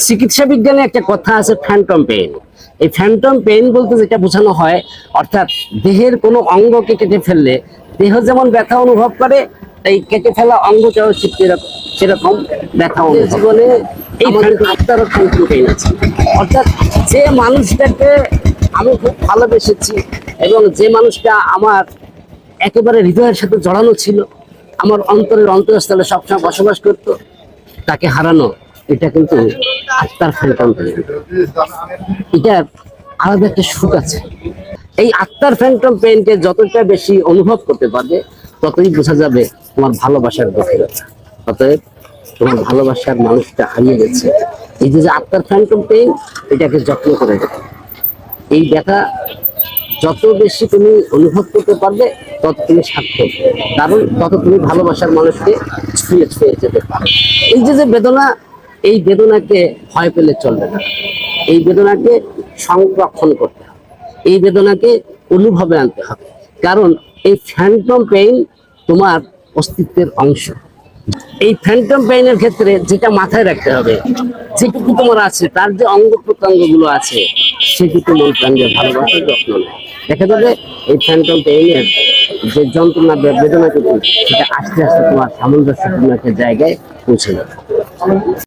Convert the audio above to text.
চিকিৎসা বিজ্ঞানে একটা কথা আছে ফ্যান্টম পেইন এই ফ্যান্টম পেইন বলতে যেটা বোঝানো হয় অর্থাৎ দেহের কোনো অঙ্গকে কেটে ফেললে দেহ যেমন ব্যথা অনুভব করে এই কেটে ফেলা অঙ্গটাও ঠিক সেরকম ব্যথা অনুভব জীবনে এই আত্মারও ফ্যান্টম পেইন আছে। অর্থাৎ যে মানুষটাকে আমি খুব ভালোবেসেছি এবং যে মানুষটা আমার একেবারে হৃদয়ের সাথে জড়ানো ছিল আমার অন্তরের অন্তরস্থলে সবসময় বসবাস করতো তাকে হারানো এটা কিন্তু আত্মার ফ্যান্টম এটার আলাদা একটা সুখ আছে। এই আত্মার ফ্যান্টম পেইনকে যতটা বেশি অনুভব করতে পারবে, ততই বোঝা যাবে তোমার ভালোবাসার গভীরতা। অতএব তোমার ভালোবাসার মানুষটা হারিয়ে গেছে। এই যে আত্মার ফ্যান্টম পেইন এটাকে যত্ন করে এই ব্যথা যত বেশি তুমি অনুভব করতে পারবে, তত তুমি সার্থক কারণ তত তুমি ভালোবাসার মানুষকে ছুঁয়ে ছুঁয়ে যেতে পারো এই যে যে বেদনা এই বেদনাকে ভয় পেলে চলবে না। এই বেদনাকে সংরক্ষণ করতে হবে। এই বেদনাকে অনুভবে আনতে হবে। কারণ এই ফ্যান্টম পেইন তোমার অস্তিত্বের অংশ। এই ফ্যান্টম পেইনের ক্ষেত্রে যেটা মাথায় রাখতে হবে, যেটুকু তোমার আছে, তার যে অঙ্গ প্রত্যঙ্গগুলো আছে, সেটুকু মন প্রাণ দিয়ে ভালোবাসার যত্ন নেয়। দেখা যাবে এই ফ্যান্টম পেইনের যে যন্ত্রণা বেদনাটুকু, সেটা আস্তে আস্তে তোমার সামঞ্জস্যপূর্ণ একটা জায়গায় পৌঁছে যাবে।